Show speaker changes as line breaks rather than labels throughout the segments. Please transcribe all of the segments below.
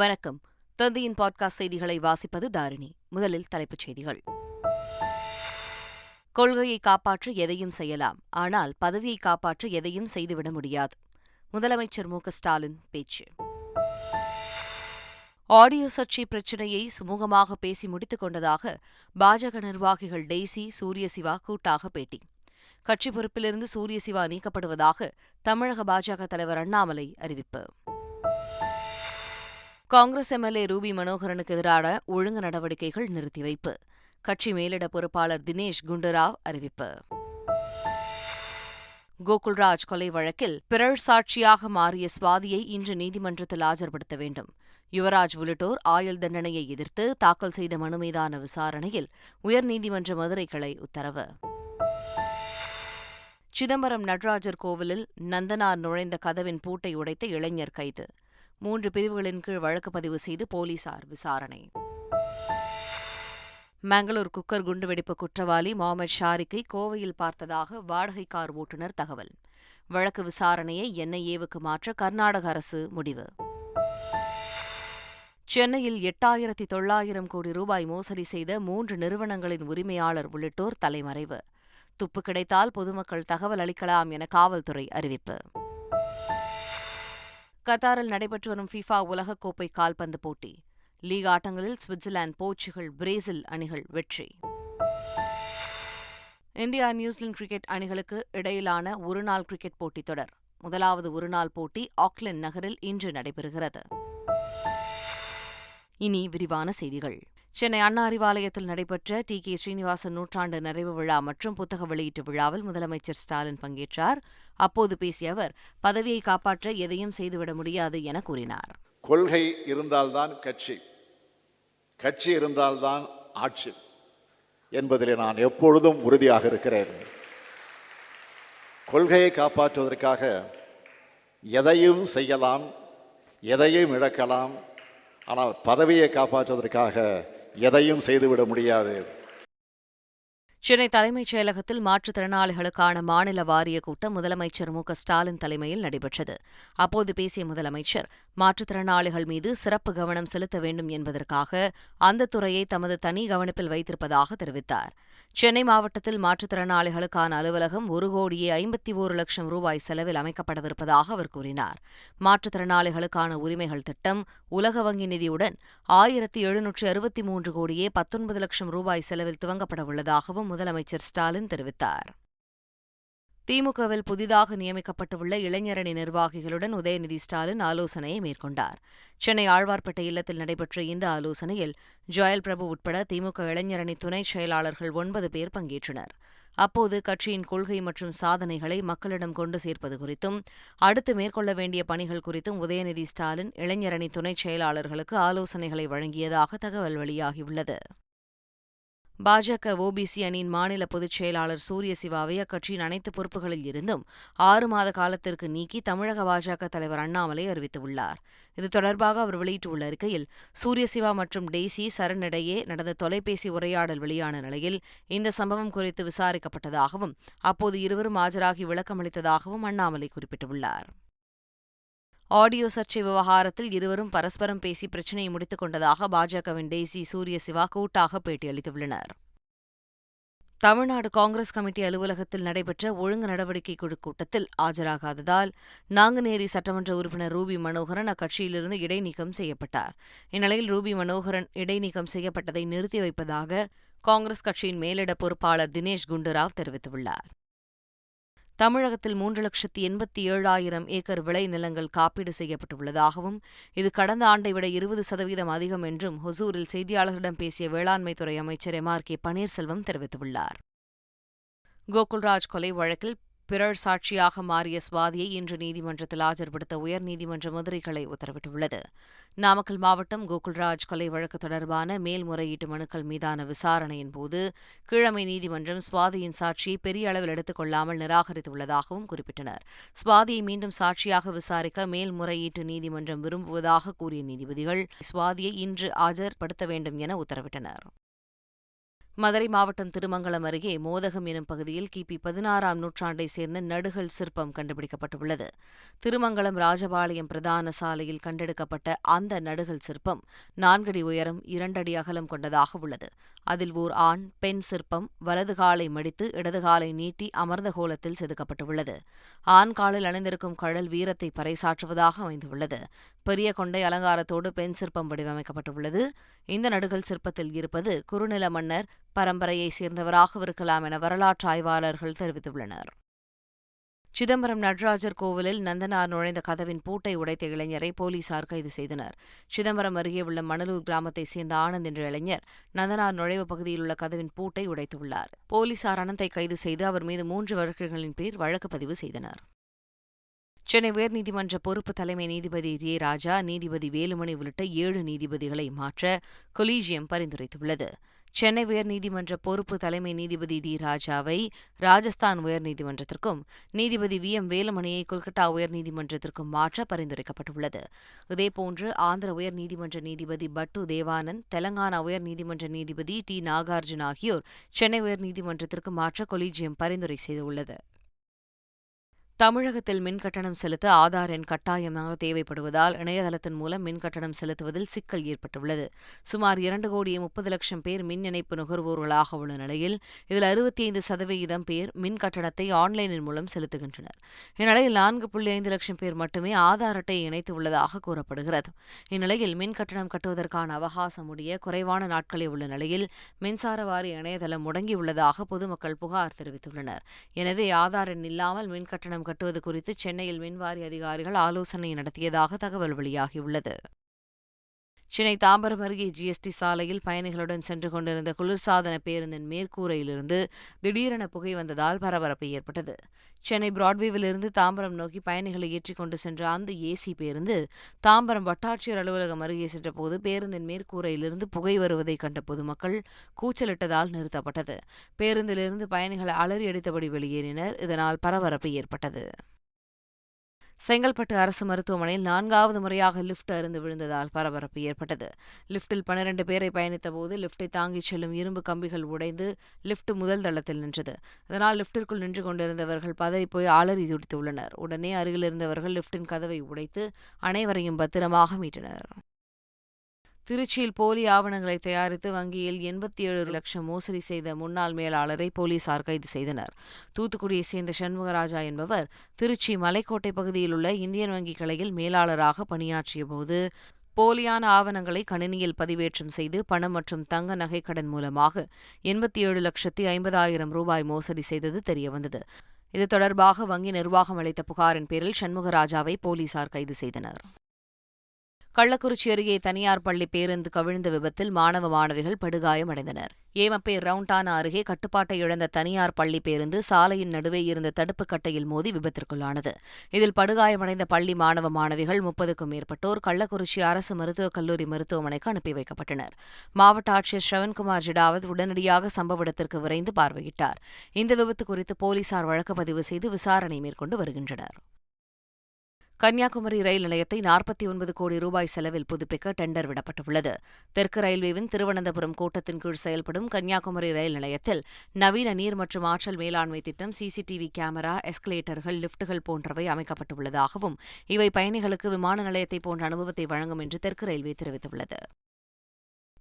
வணக்கம் தந்தையின் பாட்காஸ்ட் செய்திகளை வாசிப்பது தாரிணி முதலில் தலைப்புச் செய்திகள் கொள்கையை காப்பாற்ற எதையும் செய்யலாம் ஆனால் பதவியை காப்பாற்ற எதையும் செய்துவிட முடியாது முதலமைச்சர் மு ஸ்டாலின் பேச்சு ஆடியோ சர்ச்சை பிரச்சினையை சுமூகமாக பேசி முடித்துக் கொண்டதாக பாஜக நிர்வாகிகள் டெய்சி சூரியசிவா கூட்டாக பேட்டி கட்சி பொறுப்பிலிருந்து சூரியசிவா நீக்கப்படுவதாக தமிழக பாஜக தலைவர் அண்ணாமலை அறிவிப்பு காங்கிரஸ் எம்எல்ஏ ரூபி மனோகரனுக்கு எதிரான ஒழுங்கு நடவடிக்கைகள் நிறுத்தி வைப்பு கட்சி மேலிட பொறுப்பாளர் தினேஷ் குண்டுராவ் அறிவிப்பு கோகுல்ராஜ் கொலை வழக்கில் பிறர் சாட்சியாக மாறிய சுவாதியை இன்று நீதிமன்றத்தில் ஆஜர்படுத்த வேண்டும் யுவராஜ் உள்ளிட்டோர் ஆயுள் தண்டனையை எதிர்த்து தாக்கல் செய்த மனு மீதான விசாரணையில் உயர்நீதிமன்ற மதுரை கிளை உத்தரவு சிதம்பரம் நடராஜர் கோவிலில் நந்தனார் நுழைந்த கதவின் பூட்டை உடைத்த இளைஞர் கைது மூன்று பிரிவுகளின் கீழ் வழக்கு பதிவு செய்து போலீசார் விசாரணை மங்களூர் குக்கர் குண்டுவெடிப்பு குற்றவாளி முகமது ஷாரிக்கை கோவையில் பார்த்ததாக வாடகை கார் ஓட்டுநர் தகவல் வழக்கு விசாரணையை என்ஐஏவுக்கு மாற்ற கர்நாடக அரசு முடிவு சென்னையில் எட்டாயிரத்தி தொள்ளாயிரம் கோடி ரூபாய் மோசடி செய்த மூன்று நிறுவனங்களின் உரிமையாளர் உள்ளிட்டோர் தலைமறைவு துப்பு கிடைத்தால் பொதுமக்கள் தகவல் அளிக்கலாம் என காவல்துறை அறிவிப்பு கத்தாரில் நடைபெற்று வரும் ஃபிஃபா உலகக்கோப்பை கால்பந்து போட்டி லீக் ஆட்டங்களில் சுவிட்சர்லாந்து போர்ச்சுகல் பிரேசில் அணிகள் வெற்றி இந்தியா நியூசிலாந்து கிரிக்கெட் அணிகளுக்கு இடையிலான ஒருநாள் கிரிக்கெட் போட்டித் தொடர் முதலாவது ஒருநாள் போட்டி ஆக்லாந்து நகரில் இன்று நடைபெறுகிறது இனி விரிவான செய்திகள் சென்னை அண்ணா அறிவாலயத்தில் நடைபெற்ற டி கே ஸ்ரீனிவாசன் நூற்றாண்டு நிறைவு விழா மற்றும் புத்தக வெளியீட்டு விழாவில் முதலமைச்சர் ஸ்டாலின் பங்கேற்றார் அப்போது பேசிய அவர் பதவியை காப்பாற்ற எதையும் செய்துவிட முடியாது என கூறினார்
கொள்கை இருந்தால்தான் கட்சி கட்சி இருந்தால்தான் ஆட்சி என்பதில் நான் எப்பொழுதும் உறுதியாக இருக்கிறேன் கொள்கையை காப்பாற்றுவதற்காக எதையும் செய்யலாம் எதையும் இழக்கலாம் ஆனால் பதவியை காப்பாற்றுவதற்காக எதையும் செய்துவிட முடியாது
சென்னை தலைமைச் செயலகத்தில் மாற்றுத்திறனாளிகளுக்கான மாநில வாரிய கூட்டம் முதலமைச்சர் மு ஸ்டாலின் தலைமையில் நடைபெற்றது அப்போது பேசிய முதலமைச்சர் மாற்றுத்திறனாளிகள் மீது சிறப்பு கவனம் செலுத்த வேண்டும் என்பதற்காக அந்த துறையை தமது தனி கவனிப்பில் வைத்திருப்பதாக தெரிவித்தார் சென்னை மாவட்டத்தில் மாற்றுத்திறனாளிகளுக்கான அலுவலகம் ஒரு கோடியே ஐம்பத்தி ஒரு லட்சம் ரூபாய் செலவில் அமைக்கப்படவிருப்பதாக அவர் கூறினார் மாற்றுத்திறனாளிகளுக்கான உரிமைகள் திட்டம் உலக வங்கி நிதியுடன் ஆயிரத்தி எழுநூற்று அறுபத்தி மூன்று கோடியே பத்தொன்பது லட்சம் ரூபாய் செலவில் துவங்கப்பட உள்ளதாகவும் முதலமைச்சர் ஸ்டாலின் தெரிவித்தார் திமுகவில் புதிதாக நியமிக்கப்பட்டுள்ள இளைஞரணி நிர்வாகிகளுடன் உதயநிதி ஸ்டாலின் ஆலோசனையை மேற்கொண்டார் சென்னை ஆழ்வார்பேட்டை இல்லத்தில் நடைபெற்ற இந்த ஆலோசனையில் ஜோயல் பிரபு உட்பட திமுக இளைஞரணி துணைச் செயலாளர்கள் ஒன்பது பேர் பங்கேற்றனர் அப்போது கட்சியின் கொள்கை மற்றும் சாதனைகளை மக்களிடம் கொண்டு சேர்ப்பது குறித்தும் அடுத்து மேற்கொள்ள வேண்டிய பணிகள் குறித்தும் உதயநிதி ஸ்டாலின் இளைஞரணி துணைச் செயலாளர்களுக்கு ஆலோசனைகளை வழங்கியதாக தகவல் வெளியாகியுள்ளது பாஜக ஓபிசி அணியின் மாநில பொதுச் செயலாளர் சூரிய சிவாவை அக்கட்சியின் அனைத்து பொறுப்புகளில் இருந்தும் ஆறு மாத காலத்திற்கு நீக்கி தமிழக பாஜக தலைவர் அண்ணாமலை அறிவித்துள்ளார் இது தொடர்பாக அவர் வெளியிட்டுள்ள அறிக்கையில் சூரியசிவா மற்றும் டெய்சி சரணிடையே நடந்த தொலைபேசி உரையாடல் வெளியான நிலையில் இந்த சம்பவம் குறித்து விசாரிக்கப்பட்டதாகவும் அப்போது இருவரும் ஆஜராகி விளக்கமளித்ததாகவும் அண்ணாமலை குறிப்பிட்டுள்ளார் ஆடியோ சர்ச்சை விவகாரத்தில் இருவரும் பரஸ்பரம் பேசி பிரச்சினையை முடித்துக் கொண்டதாக பாஜகவின் டேசி சூரிய சிவா கூட்டாக பேட்டியளித்துள்ளனர் தமிழ்நாடு காங்கிரஸ் கமிட்டி அலுவலகத்தில் நடைபெற்ற ஒழுங்கு நடவடிக்கை குழு கூட்டத்தில் ஆஜராகாததால் நாங்குநேரி சட்டமன்ற உறுப்பினர் ரூபி மனோகரன் அக்கட்சியிலிருந்து இடைநீக்கம் செய்யப்பட்டார் இந்நிலையில் ரூபி மனோகரன் இடைநீக்கம் செய்யப்பட்டதை நிறுத்தி வைப்பதாக காங்கிரஸ் கட்சியின் மேலிட பொறுப்பாளர் தினேஷ் குண்டுராவ் தெரிவித்துள்ளார் தமிழகத்தில் மூன்று லட்சத்தி எண்பத்தி ஏழாயிரம் ஏக்கர் விளை நிலங்கள் காப்பீடு செய்யப்பட்டுள்ளதாகவும் இது கடந்த ஆண்டை விட இருபது சதவீதம் அதிகம் என்றும் ஹொசூரில் செய்தியாளர்களிடம் பேசிய வேளாண்மைத்துறை அமைச்சர் எம் ஆர் கே பன்னீர்செல்வம் தெரிவித்துள்ளார் கோகுல்ராஜ் கொலை வழக்கில் பிறர் சாட்சியாக மாறிய சுவாதியை இன்று நீதிமன்றத்தில் ஆஜர்படுத்த உயர்நீதிமன்ற மதுரை கிளை உத்தரவிட்டுள்ளது நாமக்கல் மாவட்டம் கோகுல்ராஜ் கொலை வழக்கு தொடர்பான மேல்முறையீட்டு மனுக்கள் மீதான விசாரணையின் போது கீழமை நீதிமன்றம் சுவாதியின் சாட்சியை பெரிய அளவில் எடுத்துக் கொள்ளாமல் நிராகரித்துள்ளதாகவும் குறிப்பிட்டனர் சுவாதியை மீண்டும் சாட்சியாக விசாரிக்க மேல்முறையீட்டு நீதிமன்றம் விரும்புவதாக கூறிய நீதிபதிகள் சுவாதியை இன்று ஆஜர்படுத்த வேண்டும் என உத்தரவிட்டனர் மதுரை மாவட்டம் திருமங்கலம் அருகே மோதகம் எனும் பகுதியில் கிபி பதினாறாம் நூற்றாண்டை சேர்ந்த நடுகல் சிற்பம் கண்டுபிடிக்கப்பட்டுள்ளது திருமங்கலம் ராஜபாளையம் பிரதான சாலையில் கண்டெடுக்கப்பட்ட அந்த நடுகல் சிற்பம் நான்கடி உயரம் இரண்டடி அகலம் கொண்டதாக உள்ளது அதில் ஓர் ஆண் பெண் சிற்பம் வலது காலை மடித்து இடது காலை நீட்டி அமர்ந்த கோலத்தில் செதுக்கப்பட்டுள்ளது ஆண் காலில் அணிந்திருக்கும் கழல் வீரத்தை பறைசாற்றுவதாக அமைந்துள்ளது பெரிய கொண்டை அலங்காரத்தோடு பெண் சிற்பம் வடிவமைக்கப்பட்டுள்ளது இந்த நடுகள் சிற்பத்தில் இருப்பது குறுநில மன்னர் பரம்பரையைச் சேர்ந்தவராக இருக்கலாம் என வரலாற்று ஆய்வாளர்கள் தெரிவித்துள்ளனர் சிதம்பரம் நடராஜர் கோவிலில் நந்தனார் நுழைந்த கதவின் பூட்டை உடைத்த இளைஞரை போலீசார் கைது செய்தனர் சிதம்பரம் அருகே உள்ள மணலூர் கிராமத்தைச் சேர்ந்த ஆனந்த் என்ற இளைஞர் நந்தனார் நுழைவு பகுதியில் உள்ள கதவின் பூட்டை உடைத்துள்ளார் போலீசார் அனந்தை கைது செய்து அவர் மீது மூன்று வழக்குகளின் பேர் வழக்கு பதிவு செய்தனர் சென்னை உயர்நீதிமன்ற பொறுப்பு தலைமை நீதிபதி ஜே ராஜா நீதிபதி வேலுமணி உள்ளிட்ட ஏழு நீதிபதிகளை மாற்ற கொலீஜியம் பரிந்துரைத்துள்ளது சென்னை உயர்நீதிமன்ற பொறுப்பு தலைமை நீதிபதி டி ராஜாவை ராஜஸ்தான் உயர்நீதிமன்றத்திற்கும் நீதிபதி வி எம் வேலுமணியை கொல்கத்தா உயர்நீதிமன்றத்திற்கும் மாற்ற பரிந்துரைக்கப்பட்டுள்ளது இதேபோன்று ஆந்திர உயர்நீதிமன்ற நீதிபதி பட்டு தேவானந்த் தெலங்கானா உயர்நீதிமன்ற நீதிபதி டி நாகார்ஜுன் ஆகியோர் சென்னை உயர்நீதிமன்றத்திற்கு மாற்ற கொலீஜியம் பரிந்துரை செய்துள்ளது தமிழகத்தில் மின்கட்டணம் செலுத்த ஆதார் எண் கட்டாயமாக தேவைப்படுவதால் இணையதளத்தின் மூலம் மின்கட்டணம் செலுத்துவதில் சிக்கல் ஏற்பட்டுள்ளது சுமார் இரண்டு கோடி முப்பது லட்சம் பேர் மின் இணைப்பு நுகர்வோர்களாக உள்ள நிலையில் இதில் அறுபத்தி ஐந்து சதவிகிதம் பேர் மின் கட்டணத்தை ஆன்லைனின் மூலம் செலுத்துகின்றனர் இந்நிலையில் நான்கு புள்ளி ஐந்து லட்சம் பேர் மட்டுமே ஆதார் அட்டை இணைத்து உள்ளதாக கூறப்படுகிறது இந்நிலையில் மின் கட்டணம் கட்டுவதற்கான அவகாசம் உடைய குறைவான நாட்களே உள்ள நிலையில் மின்சார வாரி இணையதளம் முடங்கியுள்ளதாக பொதுமக்கள் புகார் தெரிவித்துள்ளனர் எனவே ஆதார் எண் இல்லாமல் மின் கட்டணம் கட்டுவது குறித்து சென்னையில் மின்வாரிய அதிகாரிகள் ஆலோசனை நடத்தியதாக தகவல் வெளியாகியுள்ளது சென்னை தாம்பரம் அருகே ஜிஎஸ்டி சாலையில் பயணிகளுடன் சென்று கொண்டிருந்த குளிர்சாதன பேருந்தின் மேற்கூரையிலிருந்து திடீரென புகை வந்ததால் பரபரப்பு ஏற்பட்டது சென்னை பிராட்வேவிலிருந்து தாம்பரம் நோக்கி பயணிகளை ஏற்றிக்கொண்டு சென்ற அந்த ஏசி பேருந்து தாம்பரம் வட்டாட்சியர் அலுவலகம் அருகே சென்றபோது பேருந்தின் மேற்கூரையிலிருந்து புகை வருவதை கண்ட பொதுமக்கள் கூச்சலிட்டதால் நிறுத்தப்பட்டது பேருந்திலிருந்து பயணிகள் அலறி அடித்தபடி வெளியேறினர் இதனால் பரபரப்பு ஏற்பட்டது செங்கல்பட்டு அரசு மருத்துவமனையில் நான்காவது முறையாக லிப்ட் அருந்து விழுந்ததால் பரபரப்பு ஏற்பட்டது லிப்டில் பனிரண்டு பேரை பயணித்த போது லிப்டை தாங்கிச் செல்லும் இரும்பு கம்பிகள் உடைந்து லிப்ட் முதல் தளத்தில் நின்றது அதனால் லிப்டிற்குள் நின்று கொண்டிருந்தவர்கள் பதறிப்போய் அலறி துடித்துள்ளனர் உடனே அருகில் இருந்தவர்கள் லிப்டின் கதவை உடைத்து அனைவரையும் பத்திரமாக மீட்டனர் திருச்சியில் போலி ஆவணங்களை தயாரித்து வங்கியில் எண்பத்தி ஏழு லட்சம் மோசடி செய்த முன்னாள் மேலாளரை போலீசார் கைது செய்தனர் தூத்துக்குடியை சேர்ந்த சண்முகராஜா என்பவர் திருச்சி மலைக்கோட்டை பகுதியில் உள்ள இந்தியன் வங்கி கிளையில் மேலாளராக பணியாற்றிய போது போலியான ஆவணங்களை கணினியில் பதிவேற்றம் செய்து பணம் மற்றும் தங்க நகை கடன் மூலமாக எண்பத்தி ஏழு லட்சத்தி ஐம்பதாயிரம் ரூபாய் மோசடி செய்தது தெரியவந்தது இது தொடர்பாக வங்கி நிர்வாகம் அளித்த புகாரின் பேரில் சண்முகராஜாவை போலீசார் கைது செய்தனர் கள்ளக்குறிச்சி அருகே தனியார் பள்ளி பேருந்து கவிழ்ந்த விபத்தில் மாணவ மாணவிகள் படுகாயமடைந்தனர் ஏமப்பே ரவுண்டானா அருகே கட்டுப்பாட்டை இழந்த தனியார் பள்ளி பேருந்து சாலையின் நடுவே இருந்த தடுப்புக் கட்டையில் மோதி விபத்திற்குள்ளானது இதில் படுகாயமடைந்த பள்ளி மாணவ மாணவிகள் முப்பதுக்கும் மேற்பட்டோர் கள்ளக்குறிச்சி அரசு மருத்துவக் கல்லூரி மருத்துவமனைக்கு அனுப்பி வைக்கப்பட்டனர் மாவட்ட ஆட்சியர் ஸ்ரவன்குமார் ஜிடாவத் உடனடியாக சம்பவ இடத்திற்கு விரைந்து பார்வையிட்டார் இந்த விபத்து குறித்து போலீசார் வழக்கு பதிவு செய்து விசாரணை மேற்கொண்டு வருகின்றனர் கன்னியாகுமரி ரயில் நிலையத்தை நாற்பத்தி ஒன்பது கோடி ரூபாய் செலவில் புதுப்பிக்க டெண்டர் விடப்பட்டுள்ளது தெற்கு ரயில்வேவின் திருவனந்தபுரம் கோட்டத்தின் கீழ் செயல்படும் கன்னியாகுமரி ரயில் நிலையத்தில் நவீன நீர் மற்றும் ஆற்றல் மேலாண்மை திட்டம் சிசிடிவி கேமரா எஸ்கலேட்டர்கள் லிப்டுகள் போன்றவை அமைக்கப்பட்டுள்ளதாகவும் இவை பயணிகளுக்கு விமான நிலையத்தை போன்ற அனுபவத்தை வழங்கும் என்று தெற்கு ரயில்வே தெரிவித்துள்ளது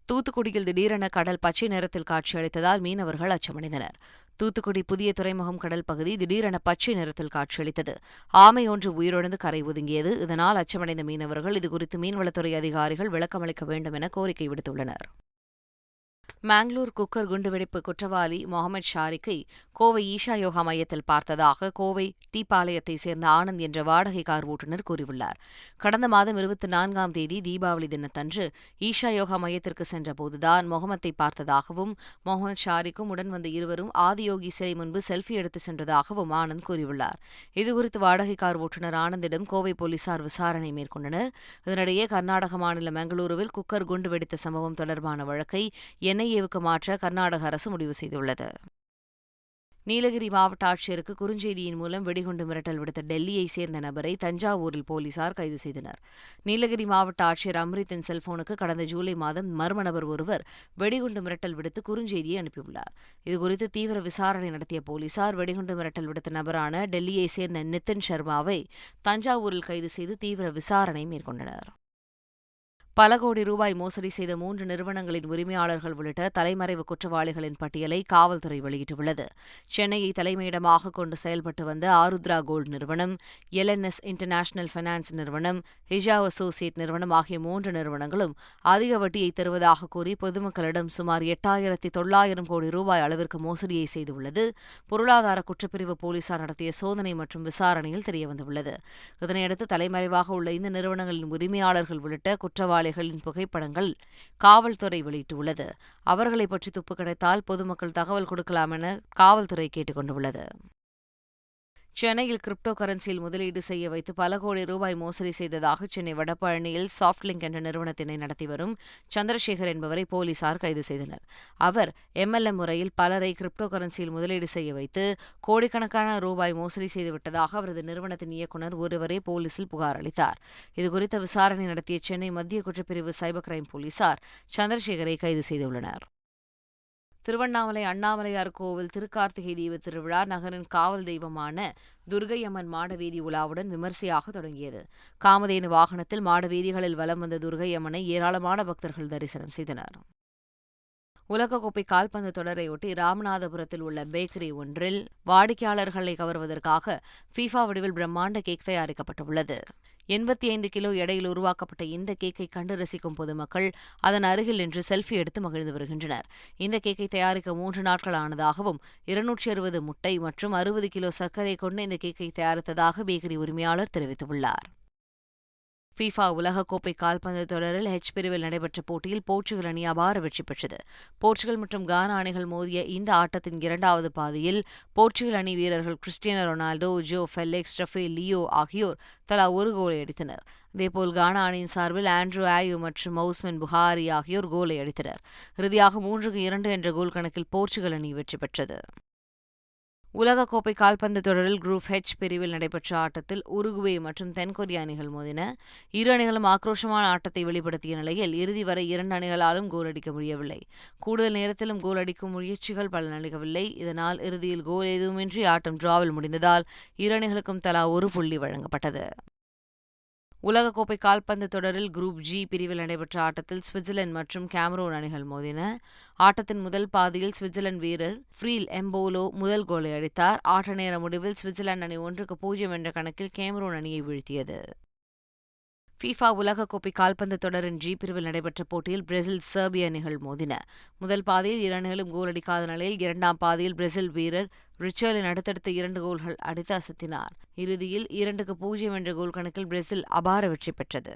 தூத்துக்குடியில் திடீரென கடல் பச்சை நிறத்தில் காட்சியளித்ததால் மீனவர்கள் அச்சமடைந்தனர் தூத்துக்குடி புதிய துறைமுகம் கடல் பகுதி திடீரென பச்சை நிறத்தில் காட்சியளித்தது ஆமை ஒன்று உயிரிழந்து கரை ஒதுங்கியது இதனால் அச்சமடைந்த மீனவர்கள் இதுகுறித்து மீன்வளத்துறை அதிகாரிகள் விளக்கமளிக்க வேண்டும் என கோரிக்கை விடுத்துள்ளனர் மேங்களூர் குக்கர் குண்டுவெடிப்பு குற்றவாளி முகமது ஷாரிக்கை கோவை ஈஷா யோகா மையத்தில் பார்த்ததாக கோவை டீப்பாளையத்தை சேர்ந்த ஆனந்த் என்ற வாடகை கார் ஓட்டுநர் கூறியுள்ளார் கடந்த மாதம் இருபத்தி நான்காம் தேதி தீபாவளி தினத்தன்று ஈஷா யோகா மையத்திற்கு சென்றபோதுதான் முகமத்தை பார்த்ததாகவும் மொஹமத் ஷாரிக்கும் உடன் வந்த இருவரும் ஆதியோகி சிலை முன்பு செல்ஃபி எடுத்து சென்றதாகவும் ஆனந்த் கூறியுள்ளார் இதுகுறித்து வாடகை கார் ஓட்டுநர் ஆனந்திடம் கோவை போலீசார் விசாரணை மேற்கொண்டனர் இதனிடையே கர்நாடக மாநில மங்களூருவில் குக்கர் குண்டு வெடித்த சம்பவம் தொடர்பான வழக்கை என்ஐஏவுக்கு மாற்ற கர்நாடக அரசு முடிவு செய்துள்ளது நீலகிரி மாவட்ட ஆட்சியருக்கு குறுஞ்செய்தியின் மூலம் வெடிகுண்டு மிரட்டல் விடுத்த டெல்லியை சேர்ந்த நபரை தஞ்சாவூரில் போலீசார் கைது செய்தனர் நீலகிரி மாவட்ட ஆட்சியர் அம்ரித்தின் செல்போனுக்கு கடந்த ஜூலை மாதம் மர்ம நபர் ஒருவர் வெடிகுண்டு மிரட்டல் விடுத்து குறுஞ்செய்தியை அனுப்பியுள்ளார் இதுகுறித்து தீவிர விசாரணை நடத்திய போலீசார் வெடிகுண்டு மிரட்டல் விடுத்த நபரான டெல்லியை சேர்ந்த நிதின் சர்மாவை தஞ்சாவூரில் கைது செய்து தீவிர விசாரணை மேற்கொண்டனர் பல கோடி ரூபாய் மோசடி செய்த மூன்று நிறுவனங்களின் உரிமையாளர்கள் உள்ளிட்ட தலைமறைவு குற்றவாளிகளின் பட்டியலை காவல்துறை வெளியிட்டுள்ளது சென்னையை தலைமையிடமாக கொண்டு செயல்பட்டு வந்த ஆருத்ரா கோல்டு நிறுவனம் எல்என்எஸ் இன்டர்நேஷனல் பைனான்ஸ் நிறுவனம் ஹிஜா அசோசியேட் நிறுவனம் ஆகிய மூன்று நிறுவனங்களும் அதிக வட்டியை தருவதாக கூறி பொதுமக்களிடம் சுமார் எட்டாயிரத்தி தொள்ளாயிரம் கோடி ரூபாய் அளவிற்கு மோசடியை செய்துள்ளது பொருளாதார குற்றப்பிரிவு போலீசார் நடத்திய சோதனை மற்றும் விசாரணையில் தெரியவந்துள்ளது இதனையடுத்து தலைமறைவாக உள்ள இந்த நிறுவனங்களின் உரிமையாளர்கள் உள்ளிட்ட குற்றவாளி குற்றவாளிகளின் புகைப்படங்கள் காவல்துறை வெளியிட்டுள்ளது அவர்களை பற்றி துப்பு கிடைத்தால் பொதுமக்கள் தகவல் கொடுக்கலாம் என காவல்துறை கேட்டுக் கொண்டுள்ளது சென்னையில் கிரிப்டோ கரன்சியில் முதலீடு செய்ய வைத்து பல கோடி ரூபாய் மோசடி செய்ததாக சென்னை வடபழனியில் சாப்ட்லிங்க் என்ற நிறுவனத்தினை நடத்தி வரும் சந்திரசேகர் என்பவரை போலீசார் கைது செய்தனர் அவர் எம்எல்ஏ முறையில் பலரை கிரிப்டோ கரன்சியில் முதலீடு செய்ய வைத்து கோடிக்கணக்கான ரூபாய் மோசடி செய்துவிட்டதாக அவரது நிறுவனத்தின் இயக்குநர் ஒருவரே போலீசில் புகார் அளித்தார் இதுகுறித்த விசாரணை நடத்திய சென்னை மத்திய குற்றப்பிரிவு சைபர் கிரைம் போலீசார் சந்திரசேகரை கைது செய்துள்ளனர் திருவண்ணாமலை அண்ணாமலையார் கோவில் திருக்கார்த்திகை தீப திருவிழா நகரின் காவல் தெய்வமான துர்கையம்மன் மாடவீதி உலாவுடன் விமர்சையாக தொடங்கியது காமதேனு வாகனத்தில் மாடவீதிகளில் வலம் வந்த துர்கையம்மனை ஏராளமான பக்தர்கள் தரிசனம் செய்தனர் உலகக்கோப்பை கால்பந்து தொடரையொட்டி ராமநாதபுரத்தில் உள்ள பேக்கரி ஒன்றில் வாடிக்கையாளர்களை கவர்வதற்காக ஃபீஃபா வடிவில் பிரம்மாண்ட கேக் தயாரிக்கப்பட்டுள்ளது எண்பத்தி ஐந்து கிலோ எடையில் உருவாக்கப்பட்ட இந்த கேக்கை கண்டு ரசிக்கும் பொதுமக்கள் அதன் அருகில் நின்று செல்ஃபி எடுத்து மகிழ்ந்து வருகின்றனர் இந்த கேக்கை தயாரிக்க மூன்று நாட்கள் ஆனதாகவும் இருநூற்றி அறுபது முட்டை மற்றும் அறுபது கிலோ சர்க்கரை கொண்டு இந்த கேக்கை தயாரித்ததாக பேக்கரி உரிமையாளர் தெரிவித்துள்ளார் ஃபீஃபா உலகக்கோப்பை கால்பந்து தொடரில் ஹெச் பிரிவில் நடைபெற்ற போட்டியில் போர்ச்சுகல் அணி அபார வெற்றி பெற்றது போர்ச்சுகல் மற்றும் கானா அணிகள் மோதிய இந்த ஆட்டத்தின் இரண்டாவது பாதியில் போர்ச்சுகல் அணி வீரர்கள் Cristiano Ronaldo Joao Felix Rafael Leao ஆகியோர் தலா ஒரு கோலை அடித்தனர் அதேபோல் கானா அணியின் சார்பில் ஆண்ட்ரூ ஆயு மற்றும் மௌஸ்மென் புகாரி ஆகியோர் கோலை அடித்தனர் இறுதியாக மூன்றுக்கு இரண்டு என்ற கோல் கணக்கில் போர்ச்சுகல் அணி வெற்றி பெற்றது உலகக்கோப்பை கால்பந்து தொடரில் குரூப் ஹெச் பிரிவில் நடைபெற்ற ஆட்டத்தில் உருகுவே மற்றும் தென்கொரிய அணிகள் மோதின இரு அணிகளும் ஆக்ரோஷமான ஆட்டத்தை வெளிப்படுத்திய நிலையில் இறுதி வரை இரண்டு அணிகளாலும் கோல் அடிக்க முடியவில்லை கூடுதல் நேரத்திலும் கோல் அடிக்கும் முயற்சிகள் நடிகவில்லை இதனால் இறுதியில் கோல் எதுவுமின்றி ஆட்டம் டிராவில் முடிந்ததால் இரு அணிகளுக்கும் தலா ஒரு புள்ளி வழங்கப்பட்டது உலகக்கோப்பை கால்பந்து தொடரில் குரூப் ஜி பிரிவில் நடைபெற்ற ஆட்டத்தில் சுவிட்சர்லாந்து மற்றும் கேமரூன் அணிகள் மோதின ஆட்டத்தின் முதல் பாதியில் சுவிட்சர்லாந்து வீரர் ஃப்ரீல் எம்போலோ முதல் கோலை அடித்தார் ஆட்ட நேர முடிவில் சுவிட்சர்லாந்து அணி ஒன்றுக்கு பூஜ்ஜியம் என்ற கணக்கில் கேமரூன் அணியை வீழ்த்தியது ஃபீஃபா உலகக்கோப்பை கால்பந்து தொடரின் ஜி பிரிவில் நடைபெற்ற போட்டியில் பிரேசில் சர்பிய அணிகள் மோதின முதல் பாதையில் இரு அணிகளும் கோல் அடிக்காத நிலையில் இரண்டாம் பாதையில் பிரேசில் வீரர் ரிச்சர்டின் அடுத்தடுத்த இரண்டு கோல்கள் அடித்து அசத்தினார் இறுதியில் இரண்டுக்கு பூஜ்ஜியம் என்ற கோல் கணக்கில் பிரேசில் அபார வெற்றி பெற்றது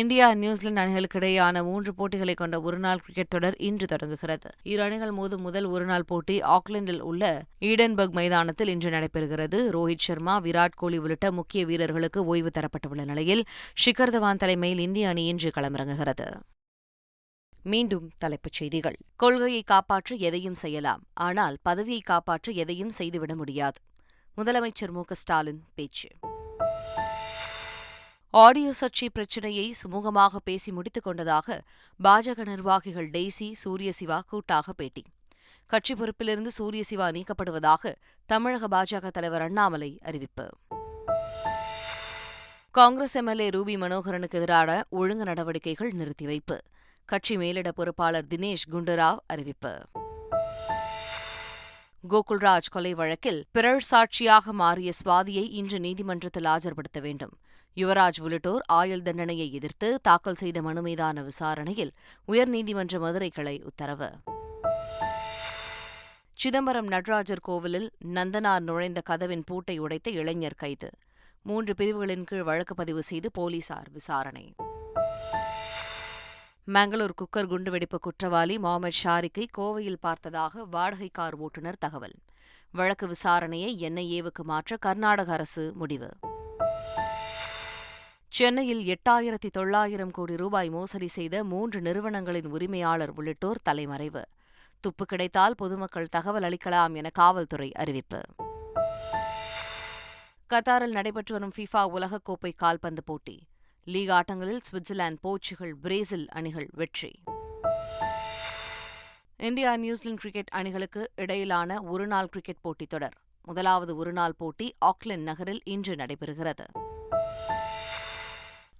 இந்தியா நியூசிலாந்து அணிகளுக்கு இடையேயான மூன்று போட்டிகளை கொண்ட ஒருநாள் கிரிக்கெட் தொடர் இன்று தொடங்குகிறது இரு அணிகள் மோதும் முதல் ஒருநாள் போட்டி ஆக்லாந்தில் உள்ள ஈடன்பர்க் மைதானத்தில் இன்று நடைபெறுகிறது ரோஹித் சர்மா விராட் கோலி உள்ளிட்ட முக்கிய வீரர்களுக்கு ஓய்வு தரப்பட்டுள்ள நிலையில் ஷிகர் தவான் தலைமையில் இந்திய அணி இன்று களமிறங்குகிறது மீண்டும் தலைப்புச் செய்திகள் கொள்கையை காப்பாற்ற எதையும் செய்யலாம் ஆனால் பதவியை காப்பாற்ற எதையும் செய்துவிட முடியாது முதலமைச்சர் மு ஸ்டாலின் பேச்சு ஆடியோ சர்ச்சை பிரச்சினையை சுமூகமாக பேசி முடித்துக் கொண்டதாக பாஜக நிர்வாகிகள் டெய்சி சூரியசிவா கூட்டாக பேட்டி கட்சி பொறுப்பிலிருந்து சூரியசிவா நீக்கப்படுவதாக தமிழக பாஜக தலைவர் அண்ணாமலை அறிவிப்பு காங்கிரஸ் எம்எல்ஏ ரூபி மனோகரனுக்கு எதிரான ஒழுங்கு நடவடிக்கைகள் நிறுத்தி வைப்பு கட்சி மேலிட பொறுப்பாளர் தினேஷ் குண்டுராவ் அறிவிப்பு கோகுல்ராஜ் கொலை வழக்கில் பிறழ் சாட்சியாக மாறிய சுவாதியை இன்று நீதிமன்றத்தில் ஆஜர்படுத்த வேண்டும் யுவராஜ் உள்ளிட்டோர் ஆயுள் தண்டனையை எதிர்த்து தாக்கல் செய்த மனு மீதான விசாரணையில் உயர்நீதிமன்ற மதுரை கிளை உத்தரவு சிதம்பரம் நடராஜர் கோவிலில் நந்தனார் நுழைந்த கதவின் பூட்டை உடைத்த இளைஞர் கைது மூன்று பிரிவுகளின் கீழ் வழக்கு பதிவு செய்து போலீசார் விசாரணை மங்களூர் குக்கர் குண்டுவெடிப்பு குற்றவாளி முகமது ஷாரிக்கை கோவையில் பார்த்ததாக வாடகை கார் ஓட்டுநர் தகவல் வழக்கு விசாரணையை என்ஐஏவுக்கு மாற்ற கர்நாடக அரசு முடிவு சென்னையில் எட்டாயிரத்தி தொள்ளாயிரம் கோடி ரூபாய் மோசடி செய்த மூன்று நிறுவனங்களின் உரிமையாளர் உள்ளிட்டோர் தலைமறைவு துப்பு கிடைத்தால் பொதுமக்கள் தகவல் அளிக்கலாம் என காவல்துறை அறிவிப்பு கத்தாரில் நடைபெற்று வரும் ஃபிஃபா உலகக்கோப்பை கால்பந்து போட்டி லீக் ஆட்டங்களில் சுவிட்சர்லாந்து போர்ச்சுகல் பிரேசில் அணிகள் வெற்றி இந்தியா நியூசிலாந்து கிரிக்கெட் அணிகளுக்கு இடையிலான ஒருநாள் கிரிக்கெட் போட்டித் தொடர் முதலாவது ஒருநாள் போட்டி ஆக்லாந்து நகரில் இன்று நடைபெறுகிறது